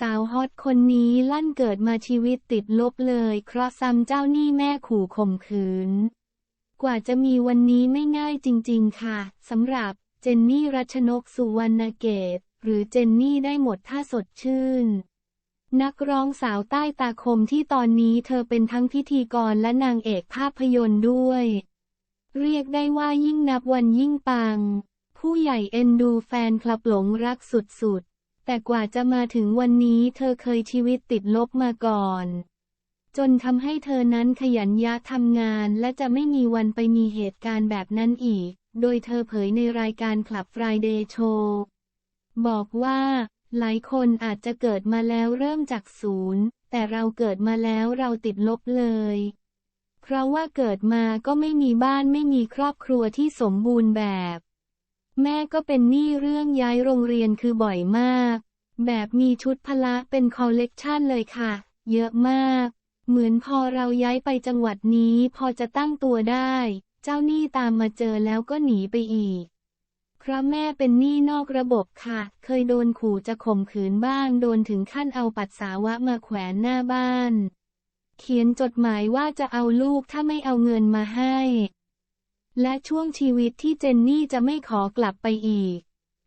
สาวฮอตคนนี้ลั่นเกิดมาชีวิตติดลบเลยเพราะซ้ำเจ้าหนี้แม่ขู่ข่มขืน กว่าจะมีวันนี้ไม่ง่ายจริง ๆ ค่ะสำหรับเจนนี่รัชนกสุวรรณเกต หรือเจนนี่ได้หมดถ้าสดชื่น นักร้องสาวใต้ตาคมที่ตอนนี้เธอเป็นทั้งพิธีกรและนางเอกภาพยนตร์ด้วย เรียกได้ว่ายิ่งนับวันยิ่งปัง ผู้ใหญ่เอ็นดูแฟนคลับหลงรักสุดๆ แต่กว่าจะมาถึงวันนี้เธอเคยชีวิตติดลบมาก่อน จนทำให้เธอนั้นขยันยะทำงานและจะไม่มีวันไปมีเหตุการณ์แบบนั้นอีก โดยเธอเผยในรายการคลับ Friday Show บอกว่า หลายคนอาจจะเกิดมาแล้วเริ่มจากศูนย์ แต่เราเกิดมาแล้วเราติดลบเลย เพราะว่าเกิดมาก็ไม่มีบ้านไม่มีครอบครัวที่สมบูรณ์แบบ แม่ก็เป็นหนี้เรื่องย้ายโรงเรียนคือบ่อยมาก แบบมีชุดพละเป็นคอลเลกชันเลยค่ะ เยอะมาก เหมือนพอเราย้ายไปจังหวัดนี้พอจะตั้งตัวได้ เจ้าหนี้ตามมาเจอแล้วก็หนีไปอีกเพราะแม่เป็นหนี้นอกระบบค่ะ เคยโดนขู่จะข่มขืนบ้าง โดนถึงขั้นเอาปัสสาวะมาแขวนหน้าบ้าน เขียนจดหมายว่าจะเอาลูกถ้าไม่เอาเงินมาให้ และช่วงชีวิตที่เจนนี่จะไม่ขอกลับไปอีก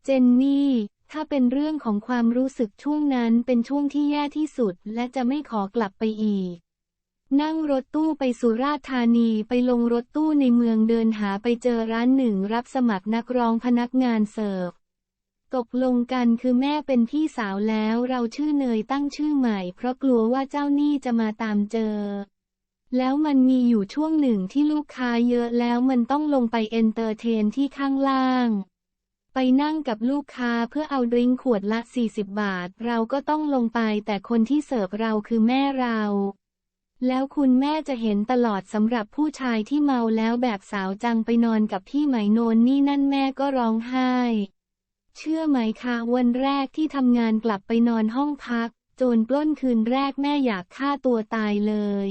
เจนนี่ ถ้าเป็นเรื่องของความรู้สึกช่วงนั้นเป็นช่วงที่แย่ที่สุด และจะไม่ขอกลับไปอีก นั่งรถตู้ไปสุราษฎร์ธานีไปลงรถตู้ในเมืองเดินหาไปเจอร้านหนึ่งรับสมัครนักร้องพนักงานเสิร์ฟตกลงกันคือแม่เป็นพี่สาวแล้วเราชื่อเนยตั้งชื่อใหม่ เพราะกลัวว่าเจ้าหนี้จะมาตามเจอ แล้วมันมีอยู่ช่วงหนึ่งที่ลูกค้าเยอะแล้วมันต้องลงไปเอนเตอร์เทนที่ข้างล่าง ไปนั่งกับลูกค้าเพื่อเอาดริงขวดละ 40 บาท เราก็ต้องลงไปแต่คนที่เสิร์ฟเราคือแม่เรา แล้วคุณแม่จะเห็นตลอดสำหรับผู้ชายที่เมาแล้วแบบสาวจังไปนอนกับพี่ไหมโนนนี่นั่นแม่ก็ร้องไห้ เชื่อไหมคะวันแรกที่ทำงานกลับไปนอนห้องพัก โจรปล้นคืนแรกแม่อยากฆ่าตัวตายเลย